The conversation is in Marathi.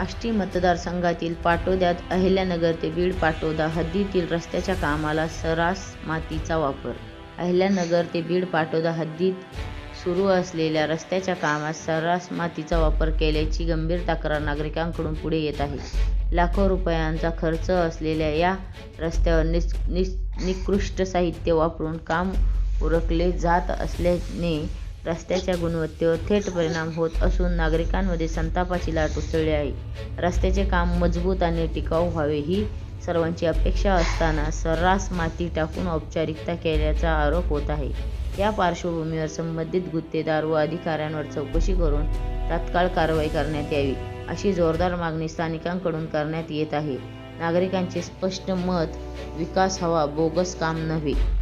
आष्टी मतदारसंघातील पाटोद्यात अहिल्यानगर ते बीड पाटोदा हद्दीतील रस्त्याच्या कामाला सर्रास मातीचा वापर अहिल्यानगर ते बीड पाटोदा हद्दीत सुरू असलेल्या रस्त्याच्या कामात सर्रास मातीचा वापर केल्याची गंभीर तक्रार नागरिकांकडून पुढे येत आहे. लाखो रुपयांचा खर्च असलेल्या या रस्त्यावर निकृष्ट साहित्य वापरून काम उरकले जात असल्याने रस्त्याच्या गुणवत्तेवर थेट परिणाम होत असून नागरिकांमध्ये संतापाची लाट उसळली आहे. रस्त्याचे काम मजबूत आणि टिकाऊ व्हावे ही सर्वांची अपेक्षा असताना सर्रास माती टाकून औपचारिकता केल्याचा आरोप होत आहे. या पार्श्वभूमीवर संबंधित गुत्तेदार व अधिकाऱ्यांवर चौकशी करून तात्काळ कारवाई करण्यात यावी, अशी जोरदार मागणी स्थानिकांकडून करण्यात येत आहे. नागरिकांचे स्पष्ट मत विकास हवा बोगस काम नव्हे.